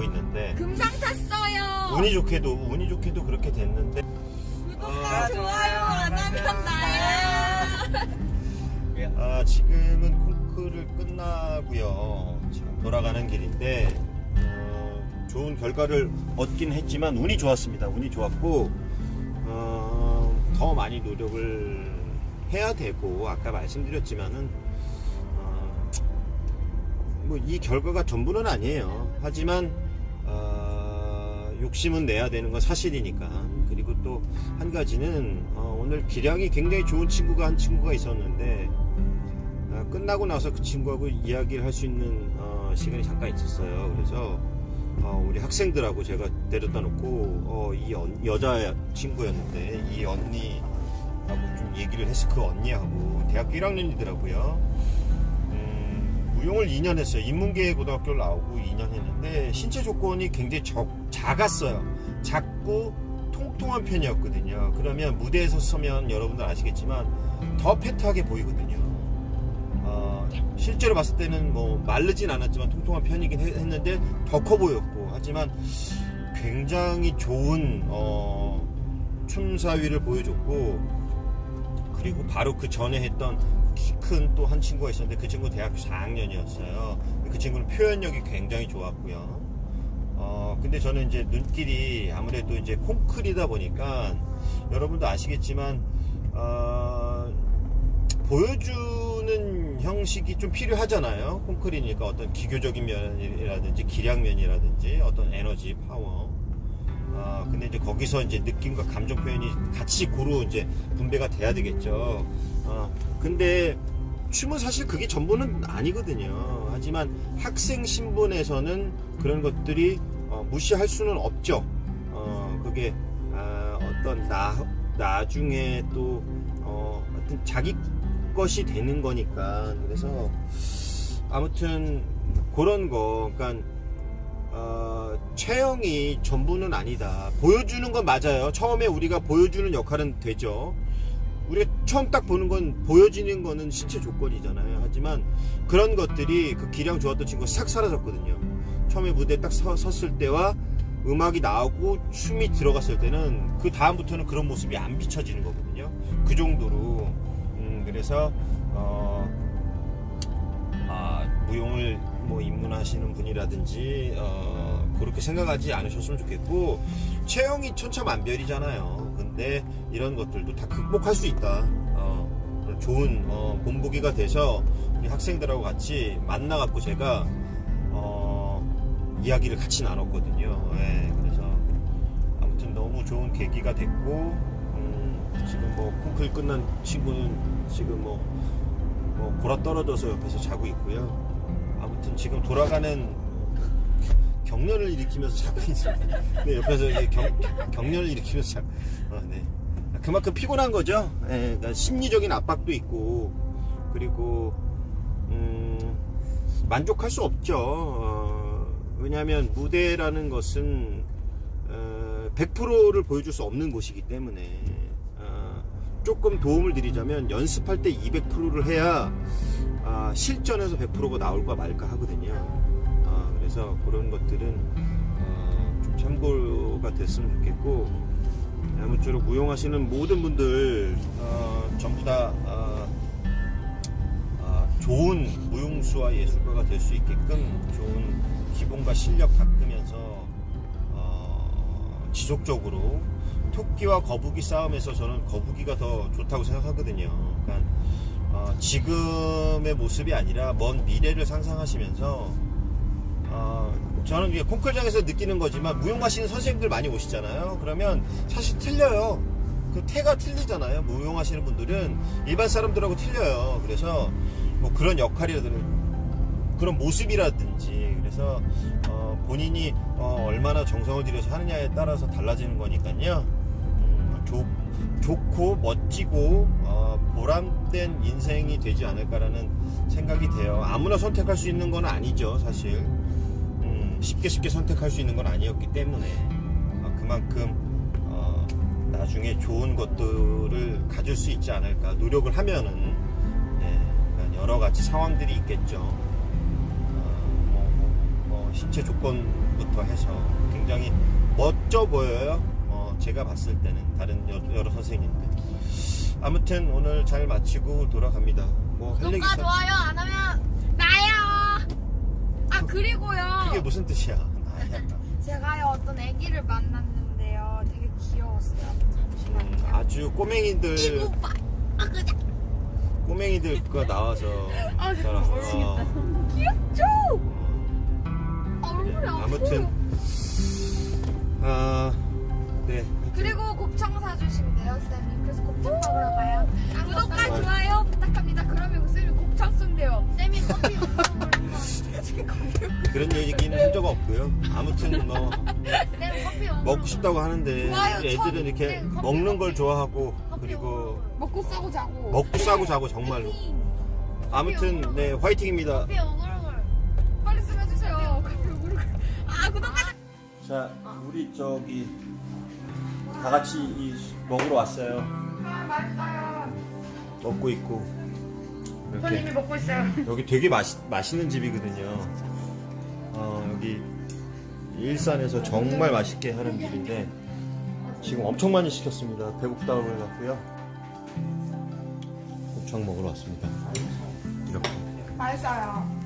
가고 있는데 금상 탔어요. 운이 좋게도 운이 좋게도 그렇게 됐는데 구독과 좋아요 안 하면 나야. 아, 지금은 콩크를 끝나고요. 지금 돌아가는 길인데 어, 좋은 결과를 얻긴 했지만 운이 좋았습니다. 운이 좋았고 어, 더 많이 노력을 해야 되고 아까 말씀드렸지만은 어, 뭐 이 결과가 전부는 아니에요. 하지만 어, 욕심은 내야 되는 건 사실이니까. 그리고 또 한 가지는 어, 오늘 기량이 굉장히 좋은 친구가 한 친구가 있었는데 어, 끝나고 나서 그 친구하고 이야기를 할 수 있는 어, 시간이 잠깐 있었어요. 그래서 어, 우리 학생들하고 제가 데려다 놓고 어, 이 언- 여자 친구였는데 이 언니하고 좀 얘기를 해서 그 언니하고 대학교 1학년이더라고요. 음, 무용을 2년 했어요. 인문계 고등학교를 나오고 2년 했는데 신체 조건이 굉장히 적, 작았어요. 작고 통통한 편이었거든요. 그러면 무대에서 서면 여러분들 아시겠지만 더 패트하게 보이거든요. 어, 실제로 봤을 때는 뭐 마르진 않았지만 통통한 편이긴 했- 했는데 더 커 보였고 하지만 굉장히 좋은 어, 춤사위를 보여줬고 그리고 바로 그 전에 했던 키 큰 또 한 친구가 있었는데 그 친구 대학교 4학년이었어요. 그 친구는 표현력이 굉장히 좋았고요. 어, 근데 저는 이제 눈길이 아무래도 이제 콩클이다 보니까 여러분도 아시겠지만, 어, 보여주는 형식이 좀 필요하잖아요. 콩클이니까 어떤 기교적인 면이라든지 기량면이라든지 어떤 에너지, 파워. 아, 근데 이제 거기서 이제 느낌과 감정 표현이 같이 고루 이제 분배가 돼야 되겠죠. 어, 근데 춤은 사실 그게 전부는 아니거든요. 하지만 학생 신분에서는 그런 것들이 어, 무시할 수는 없죠. 어, 그게 아, 어떤 나 나중에 또 어, 하여튼 자기 것이 되는 거니까 그래서 아무튼 그런 거, 그러니까 어, 체형이 전부는 아니다. 보여주는 건 맞아요. 처음에 우리가 보여주는 역할은 되죠. 우리가 처음 딱 보는 건 보여지는 거는 신체 조건이잖아요. 하지만 그런 것들이 그 기량 좋았던 친구가 싹 사라졌거든요. 처음에 무대에 딱 서, 섰을 때와 음악이 나오고 춤이 들어갔을 때는 그 다음부터는 그런 모습이 안 비춰지는 거거든요. 그 정도로. 음, 그래서 어, 아, 무용을 뭐 입문하시는 분이라든지 어, 그렇게 생각하지 않으셨으면 좋겠고 체형이 천차만별이잖아요. 근데 이런 것들도 다 극복할 수 있다. 어, 좋은 어, 본보기가 돼서 우리 학생들하고 같이 만나갖고 제가 어, 이야기를 같이 나눴거든요. 예, 그래서 아무튼 너무 좋은 계기가 됐고 음, 지금 뭐 콩클 끝난 친구는 지금 뭐, 뭐 골아 떨어져서 옆에서 자고 있고요. 아무튼 지금 돌아가는 경련을 일으키면서 자고 있습니다. 네, 옆에서 경, 경련을 일으키면서 자고, 어, 네. 그만큼 피곤한 거죠. 예, 그러니까 심리적인 압박도 있고, 그리고, 음, 만족할 수 없죠. 어, 왜냐하면 무대라는 것은, 어, 100%를 보여줄 수 없는 곳이기 때문에, 어, 조금 도움을 드리자면 연습할 때 200%를 해야 아, 실전에서 100%가 나올까 말까 하거든요. 아, 그래서 그런 것들은 어, 좀 참고가 됐으면 좋겠고 아무쪼록 무용하시는 모든 분들 어, 전부 다 어, 아, 좋은 무용수와 예술가가 될 수 있게끔 좋은 기본과 실력 어, 지속적으로 토끼와 거북이 싸움에서 저는 거북이가 더 좋다고 생각하거든요. 그러니까 어, 지금의 모습이 아니라 먼 미래를 상상하시면서 어, 저는 이게 콩쿨장에서 느끼는 거지만 무용하시는 선생님들 많이 오시잖아요. 그러면 사실 틀려요. 그 태가 틀리잖아요. 무용하시는 분들은 일반 사람들하고 틀려요. 그래서 뭐 그런 역할이라든지 그런 모습이라든지 그래서 어, 본인이 어, 얼마나 정성을 들여서 하느냐에 따라서 달라지는 거니까요. 음, 좋, 좋고 멋지고 어, 보람된 인생이 되지 않을까라는 생각이 돼요. 아무나 선택할 수 있는 건 아니죠, 사실. 음, 쉽게 쉽게 선택할 수 있는 건 아니었기 때문에 어, 그만큼 어, 나중에 좋은 것들을 가질 수 있지 않을까 노력을 하면은 예, 그러니까 여러 가지 상황들이 있겠죠. 어, 입체 조건부터 해서 굉장히 멋져 보여요. 어, 제가 봤을 때는 다른 여, 여러 선생님들. 아무튼 오늘 잘 마치고 돌아갑니다. 뭐 할 얘기 구독과 있어? 좋아요 안 하면 나야. 아 그리고요. 그게 무슨 뜻이야? 나야. 제가요 어떤 아기를 만났는데요. 되게 귀여웠어요. 음, 잠시만요. 아주 꼬맹이들. 아 그냥 꼬맹이들 거 나와서 아, 잘 어, 귀엽죠? 아무튼 아 네. 그리고 곱창 사주시면 돼요, 쌤이. 그래서 곱창 먹으러 가요. 구독과 좋아요 부탁합니다. 그러면 쌤이 곱창 쏜대요. 쌤이 커피 그런 얘기는 한 적 없고요. 아무튼 뭐 쌤 커피 먹고 싶다고 하는데 좋아요, 애들은 천- 이렇게 네, 커피, 먹는 걸 커피. 좋아하고 그리고 먹고 싸고 자고. 먹고 싸고 자고 정말로. 아무튼 네 화이팅입니다. 커피 구독과 자 우리 저기 다 같이 이 먹으러 왔어요. 아 맛있어요. 먹고 있고 손님이 이렇게 먹고 있어요. 여기 되게 맛있 맛있는 집이거든요. 어, 여기 일산에서 정말 맛있게 하는 집인데 지금 엄청 많이 시켰습니다. 배고프다고 해갖고요. 곱창 먹으러 왔습니다. 이렇게. 맛있어요.